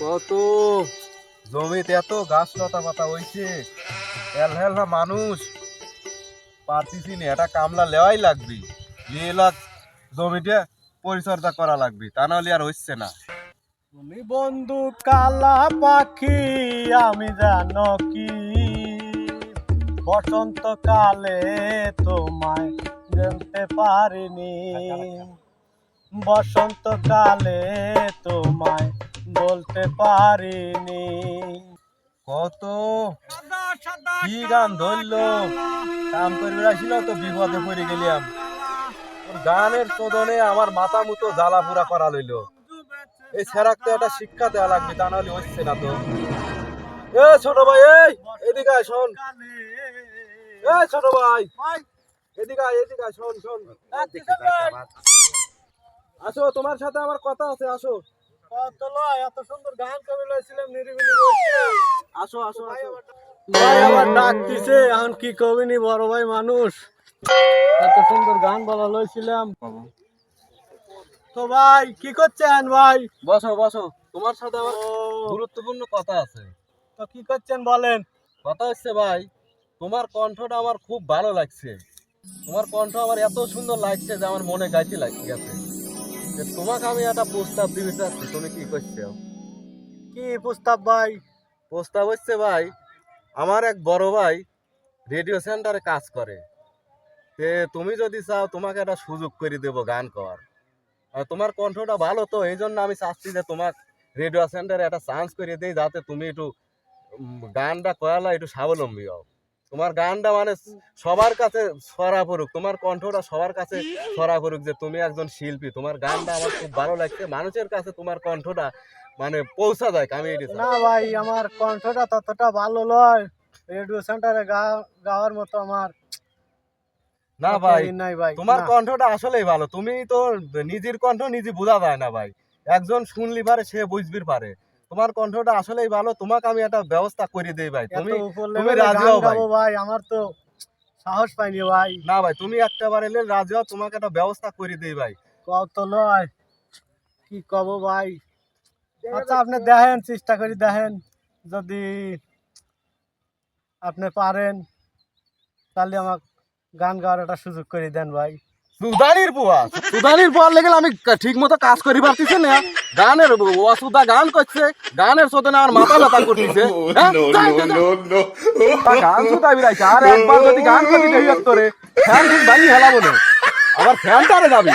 কত জমিতে এত গাছ লতা পাতা হইছে। হেল হেল না মানুষ। পারতিছি না, এটা কামলা লেওয়াই লাগবে। লিয়ে লাগ, জমিতে পরিচর্যা করা লাগবে, তা নাহলে আর হচ্ছে না। তুমি বন্ধু কালা পাখি, আমি জানো কি? বসন্ত কালে তোমায় জানতে পারিনি। বসন্ত কালে তোমায় বলতে পারিনি। কত কি গান ধরলো? কাম করবে আসিল তো বিপদে পড়ে গেলাম গানের চোদনে আমার মাথা মুতো জ্বালা পুরা করা লইলো। এই ছেড়াক তো একটা শিক্ষা দেওয়া লাগবে তা নাহলে হচ্ছে না তো। এ ছোট ভাই এই এদিকে আয় শোন। এ ছোট ভাই এদিকে আয় এদিকে আয় শোন শোন। আসো তোমার সাথে আমার কথা আছে আসো। কত লয়, এত সুন্দর গান করে লইছিলাম নিরিবিলি আসো আসো আসো। ভাই আবার ডাক দিছে এখন কি কবিনি বড় ভাই মানুষ? এত সুন্দর গান বলা লইছিলাম। তো ভাই কি করছেন ভাই? বসো বসো। তোমার সাথে আমার গুরুত্বপূর্ণ কথা আছে। তো কি করছেন বলেন? কথা হচ্ছে ভাই তোমার কণ্ঠটা আমার খুব ভালো লাগছে। তোমার কণ্ঠ আমার এত সুন্দর লাগছে যে আমার মনে গাইতে লাগছে গেছে। যে তোমাকে আমি একটা প্রস্তাব দিতে চাচ্ছি তুমি কি করছ? কি প্রস্তাব ভাই? প্রস্তাব হচ্ছে ভাই আমার এক বড় ভাই রেডিও সেন্টারে কাজ করে। তে তুমি যদি চাও তোমাকে একটা সুযোগ করে দেবো গান করার। আর তোমার কণ্ঠটা ভালো তো এই জন্য আমি চাচ্ছি যে তোমার রেডিও সেন্টারে একটা চান্স করে দিই যাতে তুমি একটু গানটা করালা একটু স্বাবলম্বী হও। তোমার গানটা মানে সবার কাছে ছড়া পড়ুক তোমার কণ্ঠটা সবার কাছে ছড়া পড়ুক যে তুমি একজন শিল্পী তোমার গানটা আমার খুব ভালো লাগছে মানুষের কাছে তোমার কণ্ঠটা মানে পৌঁছা যায় আমি না ভাই আমার কণ্ঠটা ততটা ভালো লয় রেডিও সেন্টারে গাওয়ার মতো আমার না ভাই নাই ভাই তোমার কণ্ঠটা আসলেই ভালো তুমি তো নিজের কণ্ঠ নিজে বোঝা যায় না ভাই একজন শুনলি পারে সে বুঝবি পারে। তোমার কণ্ঠটা আসলেই ভালো তোমাকে আমি একটা ব্যবস্থা করে দিই ভাই। তুমি তুমি রাজি হও ভাই। ভাই আমার তো সাহস পাইনি ভাই। না ভাই তুমি একটা বার এলে রাজি হও তোমাকে একটা ব্যবস্থা করে দিই ভাই। কত লয় কি কব ভাই? আচ্ছা আপনি দেখেন চেষ্টা করে দেখেন যদি আপনি পারেন তাহলে আমার গান গাওয়ার একটা সুযোগ করে দেন ভাই। সুদানির বুয়া। সুদানির বুয়ার লেগে আমি ঠিক মতো কাজ করি পারতেছি না। গানের অসুদা গান করছে গানের সাথে আমার মাথা ব্যথা করতেছে হ্যাঁ? গান শুধাবি বিরাইছে আর একবার যদি গান করি দেরি তোরে ফ্যান ঠিক ভাই হেলাবো না। আবার ফ্যানটারে যাবি।